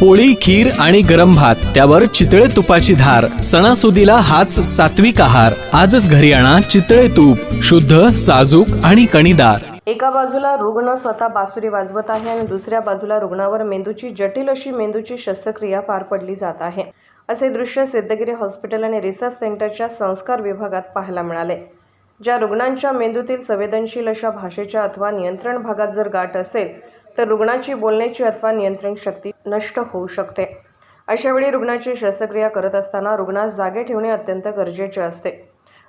पोळी खीर आणि गरम भात त्यावर चितळे तुपाची धार सणासुदीला हाच सात्विक आहार. आजच घरी आणा चितळे तूप शुद्ध साजूक आणि कणीदार. एका बाजूला रुग्ण स्वतः बासुरी वाजवत आहे आणि दुसऱ्या बाजूला रुग्णावर मेंदूची जटिल अशी मेंदूची शस्त्रक्रिया पार पडली जात आहे. असे दृश्य सिद्धगिरी हॉस्पिटल आणि रिसर्च सेंटरच्या संस्कार विभागात पाहायला मिळाले. ज्या रुग्णांच्या मेंदूतील संवेदनशील अशा भाषेच्या अथवा नियंत्रण भागात जर गाठ असेल तर रुग्णाची बोलण्याची अथवा नियंत्रण शक्ती नष्ट होऊ शकते. अशावेळी रुग्णाची शस्त्रक्रिया करत असताना रुग्णास जागे ठेवणे अत्यंत गरजेचे असते.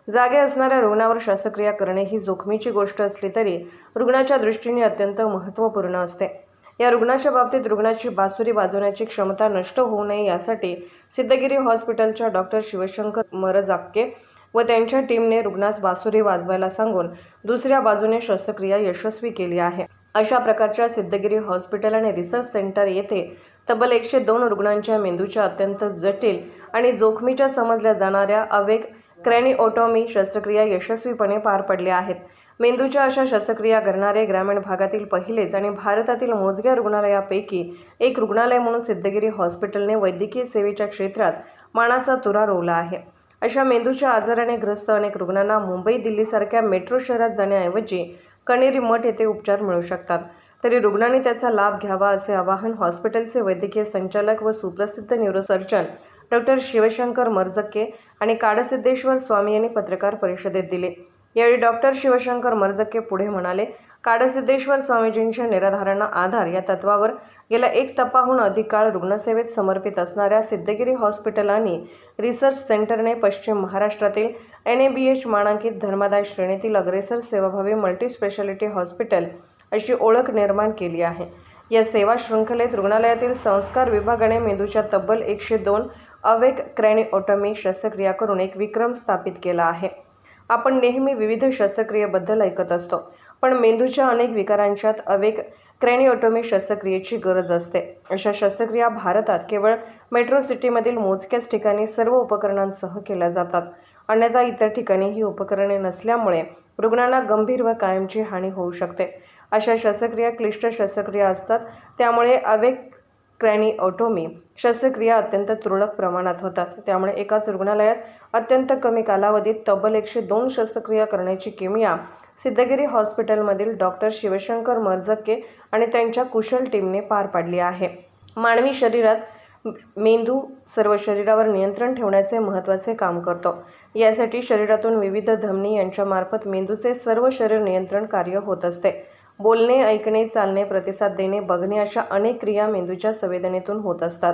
जागे असणाऱ्या रुग्णावर शस्त्रक्रिया करणे ही जोखमीची गोष्ट असली तरी रुग्णाच्या दृष्टीने अत्यंत महत्त्वपूर्ण असते. या रुग्णाच्या बाबतीत रुग्णाची बासुरी वाजवण्याची क्षमता नष्ट होऊ नये यासाठी सिद्धगिरी हॉस्पिटलच्या डॉक्टर शिवशंकर मरजाक्के व त्यांच्या टीमने रुग्णास बासुरी वाजवायला सांगून दुसऱ्या बाजूने शस्त्रक्रिया यशस्वी केली आहे. अशा प्रकारच्या सिद्धगिरी हॉस्पिटल आणि रिसर्च सेंटर येथे तब्बल एकशे दोन रुग्णांच्या मेंदूच्या अत्यंत जटिल आणि जोखमीच्या समजल्या जाणाऱ्या अवेग क्रॅनिओटॉमी शस्त्रक्रिया यशस्वीपणे पार पडल्या आहेत. मेंदूच्या अशा शस्त्रक्रिया करणारे ग्रामीण भागातील पहिलेच आणि भारतातील मोजक्या रुग्णालयापैकी एक रुग्णालय म्हणून सिद्धगिरी हॉस्पिटलने वैद्यकीय सेवेच्या क्षेत्रात मानाचा तुरा रोवला आहे. अशा मेंदूच्या आजाराने ग्रस्त अनेक रुग्णांना मुंबई दिल्लीसारख्या मेट्रो शहरात जाण्याऐवजी कणेरी मठ येथे उपचार मिळू शकतात. तरी रुग्णांनी त्याचा लाभ घ्यावा असे आवाहन हॉस्पिटलचे वैद्यकीय संचालक व सुप्रसिद्ध न्यूरोसर्जन डॉक्टर शिवशंकर मर्जके आणि काडसिद्धेश्वर स्वामी यांनी पत्रकार परिषदेत दिले. यावेळी डॉक्टर शिवशंकर मर्जके पुढे म्हणाले काडसिद्धेश्वर स्वामीजींच्या निराधारणा आधार या तत्वावर गेल्या एक तपाहून अधिक काळ रुग्णसेवेत समर्पित असणाऱ्या सिद्धगिरी हॉस्पिटल आणि रिसर्च सेंटरने पश्चिम महाराष्ट्रातील एन ए बी एच मानांकित धर्मादाय श्रेणीतील अग्रेसर सेवाभावी मल्टीस्पेशालिटी हॉस्पिटल अशी ओळख निर्माण केली आहे. या सेवा शृंखलेत रुग्णालयातील संस्कार विभागाने मेंदूच्या तब्बल एकशे दोन अवेक क्रॅनिओटमी शस्त्रक्रिया करून एक विक्रम स्थापित केला आहे. आपण नेहमी विविध शस्त्रक्रियेबद्दल ऐकत असतो. पण मेंदूच्या अनेक विकारांच्यात अवेक क्रॅनिओटोमी शस्त्रक्रियेची गरज असते. अशा शस्त्रक्रिया भारतात केवळ मेट्रो सिटीमधील मोजक्याच ठिकाणी सर्व उपकरणांसह केल्या जातात. अन्यथा इतर ठिकाणी ही उपकरणे नसल्यामुळे रुग्णांना गंभीर व कायमची हानी होऊ शकते. अशा शस्त्रक्रिया क्लिष्ट शस्त्रक्रिया असतात त्यामुळे अवेक क्रॅनिओटोमी शस्त्रक्रिया अत्यंत तुरळक प्रमाणात होतात. त्यामुळे एकाच रुग्णालयात अत्यंत कमी कालावधीत तब्बल एकशे दोन शस्त्रक्रिया करण्याची किमिया सिद्धगिरी हॉस्पिटलमधील डॉक्टर शिवशंकर मर्जके आणि त्यांच्या कुशल टीमने पार पाडली आहे. मानवी शरीरात मेंदू सर्व शरीरावर नियंत्रण ठेवण्याचे महत्त्वाचे काम करतो. यासाठी शरीरातून विविध धमनी यांच्यामार्फत मेंदूचे सर्व शरीर नियंत्रण कार्य होत असते. बोलणे ऐकणे चालणे प्रतिसाद देणे बघणे अशा अनेक क्रिया मेंदूच्या संवेदनेतून होत असतात.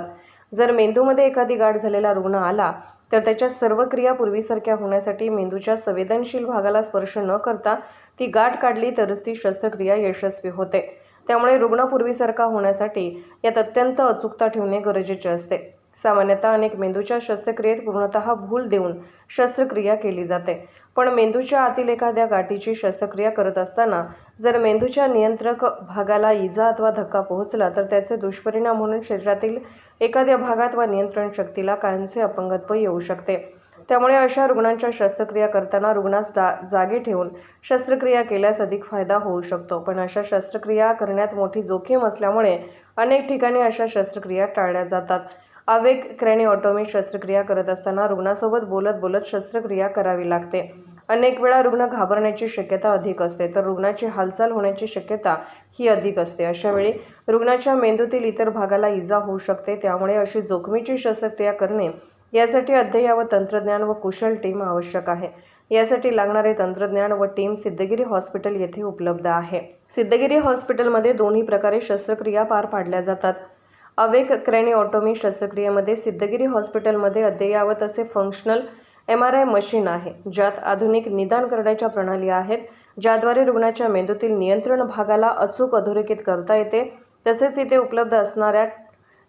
जर मेंदूमध्ये एखादी गाठ झालेला रुग्ण आला तर त्याच्या सर्व क्रिया पूर्वीसारख्या होण्यासाठी मेंदूच्या संवेदनशील भागाला स्पर्श न करता ती गाठ काढली तरच ती शस्त्रक्रिया यशस्वी होते. त्यामुळे रुग्ण पूर्वीसारखा होण्यासाठी यात अत्यंत अचूकता ठेवणे गरजेचे असते. सामान्यतः अनेक मेंदूच्या शस्त्रक्रियेत पूर्णतः भूल देऊन शस्त्रक्रिया केली जाते. पण मेंदूच्या आतील एखाद्या गाठीची शस्त्रक्रिया करत असताना जर मेंदूच्या नियंत्रक भागाला इजा अथवा धक्का पोहोचला तर त्याचे दुष्परिणाम म्हणून शरीरातील एखाद्या भागात वा नियंत्रण शक्तीला कायमचे अपंगत्व येऊ शकते. त्यामुळे अशा रुग्णांच्या शस्त्रक्रिया करताना रुग्णास डा जागे ठेवून शस्त्रक्रिया केल्यास अधिक फायदा होऊ शकतो. पण अशा शस्त्रक्रिया करण्यात मोठी जोखीम असल्यामुळे अनेक ठिकाणी अशा शस्त्रक्रिया टाळल्या जातात. क्रेनिओटोमी शस्त्रक्रिया करत असताना रुग्णासोबत बोलत बोलत शस्त्रक्रिया करावी लागते. अनेक वेळा रुग्ण घाबरण्याची शक्यता अधिक असते तर रुग्णाची हालचाल होण्याची शक्यता ही अधिक असते. अशावेळी रुग्णाच्या मेंदूतील इतर भागाला इजा होऊ शकते त्यामुळे अशी जोखमीची शस्त्रक्रिया करणे यासाठी अद्ययावत तंत्रज्ञान व कुशल टीम आवश्यक आहे. यासाठी लागणारे तंत्रज्ञान व टीम सिद्धगिरी हॉस्पिटल येथे उपलब्ध आहे. सिद्धगिरी हॉस्पिटलमध्ये दोन्ही प्रकारे शस्त्रक्रिया पार पाडल्या जातात. अवेक क्रॅनिओटोमी शस्त्रक्रियेमध्ये सिद्धगिरी हॉस्पिटलमध्ये अद्ययावत असे functional M R I machine आहे ज्यात आधुनिक निदान करण्याच्या प्रणाली आहेत ज्याद्वारे रुग्णाच्या मेंदूतील नियंत्रण भागाला अचूक अधोरेखित करता येते. तसेच इथे उपलब्ध असणाऱ्या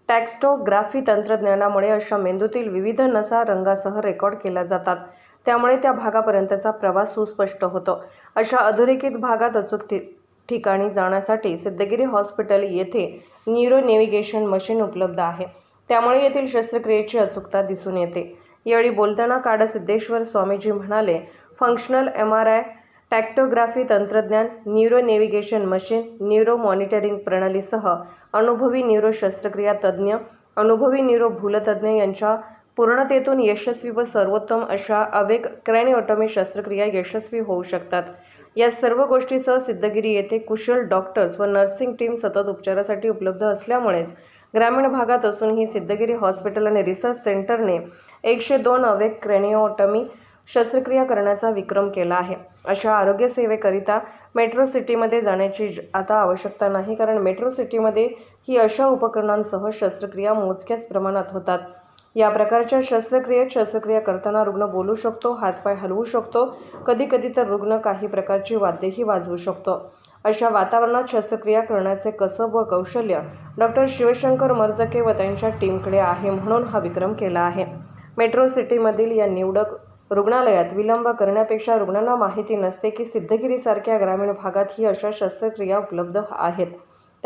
टॅक्स्टोग्राफी तंत्रज्ञानामुळे अशा मेंदूतील विविध नसा रंगासह रेकॉर्ड केल्या जातात. त्यामुळे त्या भागापर्यंतचा प्रवास सुस्पष्ट होतो. अशा अधोरेखित भागात अचूक ठिकाणी जाण्यासाठी सिद्धगिरी हॉस्पिटल येथे न्यूरो नेव्हिगेशन मशीन उपलब्ध आहे. त्यामुळे येथील शस्त्रक्रियेची अचूकता दिसून येते. यावेळी बोलताना काडसिद्धेश्वर स्वामीजी म्हणाले functional M R I tractography तंत्रज्ञान neuro navigation machine neuro monitoring प्रणालीसह अनुभवी न्यूरो शस्त्रक्रिया तज्ज्ञ अनुभवी न्यूरो भूलतज्ज्ञ यांच्या पूर्णतेतून यशस्वी व सर्वोत्तम अशा अवेक क्रॅनिओटॉमी शस्त्रक्रिया यशस्वी होऊ शकतात. या सर्व गोष्टीसह सिद्धगिरी येथे कुशल डॉक्टर्स व नर्सिंग टीम सतत उपचारासाठी उपलब्ध असल्यामुळेच ग्रामीण भागात असून ही सिद्धगिरी हॉस्पिटल आणि रिसर्च सेंटरने एकशे दोन अवेक क्रेनिओटमी शस्त्रक्रिया करण्याचा विक्रम केला आहे. अशा आरोग्य सेवेकरिता मेट्रो सिटीमध्ये जाण्याची आता आवश्यकता नाही कारण मेट्रो सिटीमध्ये ही अशा उपकरणांसह शस्त्रक्रिया मोजक्याच प्रमाणात होतात. या प्रकारच्या शस्त्रक्रियेत शस्त्रक्रिया करताना रुग्ण बोलू शकतो हातपाय हलवू शकतो. कधी कधी तर रुग्ण काही प्रकारची वाद्येही वाजवू शकतो. अशा वातावरणात शस्त्रक्रिया करण्याचे कसब व कौशल्य डॉक्टर शिवशंकर मर्जके व त्यांच्या टीमकडे आहे म्हणून हा विक्रम केला आहे. मेट्रो सिटीमधील या निवडक रुग्णालयात विलंब करण्यापेक्षा रुग्णांना माहिती नसते की सिद्धगिरीसारख्या ग्रामीण भागात ही अशा शस्त्रक्रिया उपलब्ध आहेत.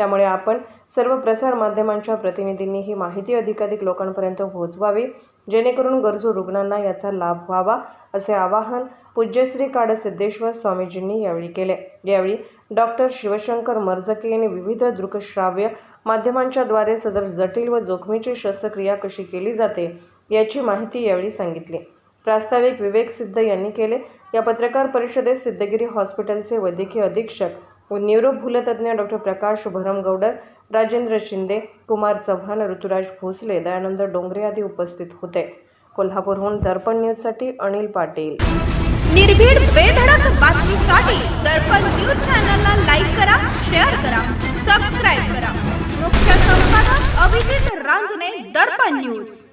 त्यामुळे आपण सर्व प्रसार माध्यमांच्या प्रतिनिधींनी ही माहिती अधिकाधिक लोकांपर्यंत पोहोचवावी जेणेकरून गरजू रुग्णांना याचा लाभ व्हावा असे आवाहन पूज्यश्री काड सिद्धेश्वर स्वामीजींनी यावेळी केले. यावेळी डॉक्टर शिवशंकर मर्जके यांनी विविध दृकश्राव्य माध्यमांच्याद्वारे सदर जटिल व जोखमीची शस्त्रक्रिया कशी केली जाते याची माहिती यावेळी सांगितली. प्रास्ताविक विवेक सिद्ध यांनी केले. या पत्रकार परिषदेत सिद्धगिरी हॉस्पिटलचे वैद्यकीय अधीक्षक व न्यूरोभूलतज्ञ डॉक्टर प्रकाश भरमगौडर राजेंद्र शिंदे कुमार चव्हाण ऋतुराज भोसले दयानंद डोंगरे आदी उपस्थित होते. कोल्हापूरहून दर्पण न्यूजसाठी अनिल पाटील. निर्भीड बेधडक बातमीसाठी दर्पण न्यूज चॅनलला लाईक करा शेअर करा सबस्क्राईब करा. मुख्य संपादक अभिजित रांजणे दर्पण न्यूज.